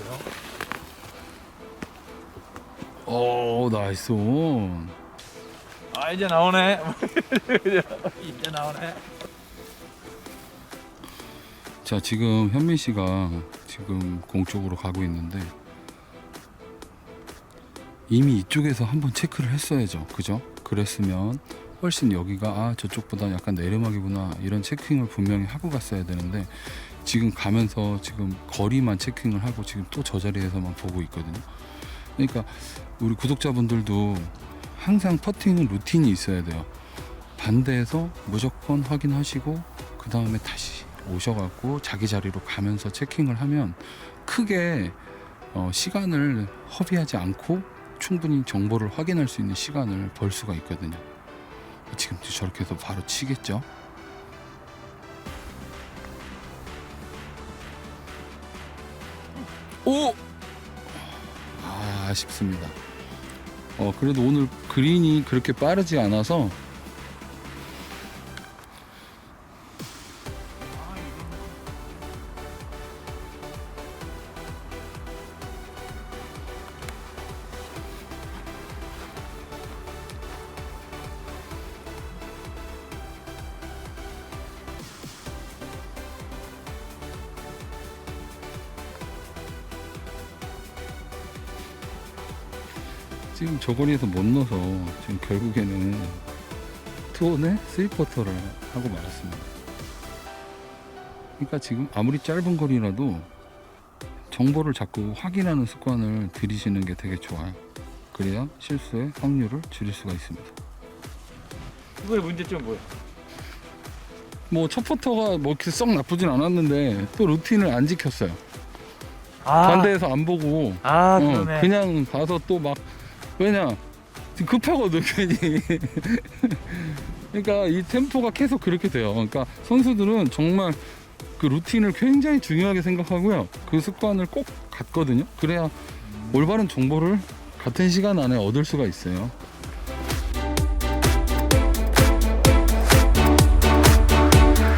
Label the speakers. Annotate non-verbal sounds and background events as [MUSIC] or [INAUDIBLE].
Speaker 1: 있어요. 오 나이스
Speaker 2: 아 이제 나오네. [LAUGHS] 이제 나오네.
Speaker 1: 자 지금 현민 씨가 지금 공 쪽으로 가고 있는데 이미 이쪽에서 한번 체크를 했어야죠 그죠 그랬으면 훨씬 여기가 아 저쪽보다 약간 내리막이구나 이런 체킹을 분명히 하고 갔어야 되는데 지금 가면서 지금 거리만 체킹을 하고 지금 또 저 자리에서만 보고 있거든요 그러니까 우리 구독자분들도 항상 퍼팅은 루틴이 있어야 돼요 반대에서 무조건 확인하시고 그 다음에 다시 오셔갖고 자기 자리로 가면서 체킹을 하면 크게 어, 시간을 허비하지 않고 충분히 정보를 확인할 수 있는 시간을 벌 수가 있거든요. 지금 저렇게 해서 바로 치겠죠. 오! 아, 아쉽습니다. 어, 그래도 오늘 그린이 그렇게 빠르지 않아서 지금 저 거리에서 못 넣어서 지금 결국에는 투혼에 스리퍼터를 하고 말았습니다. 그러니까 지금 아무리 짧은 거리라도 정보를 자꾸 확인하는 습관을 들이시는 게 되게 좋아요. 그래야 실수의 확률을 줄일 수가 있습니다.
Speaker 2: 이거의 문제점은 뭐야?
Speaker 1: 뭐첫 퍼터가 뭐 이렇게 썩 나쁘진 않았는데 또 루틴을 안 지켰어요.
Speaker 2: 아,
Speaker 1: 반대에서 안 보고
Speaker 2: 아
Speaker 1: 어. 그냥 가서 또 막 왜냐? 급하거든 괜히. [LAUGHS] 그러니까 이 템포가 계속 그렇게 돼요. 그러니까 선수들은 정말 그 루틴을 굉장히 중요하게 생각하고요. 그 습관을 꼭 갖거든요. 그래야 올바른 정보를 같은 시간 안에 얻을 수가 있어요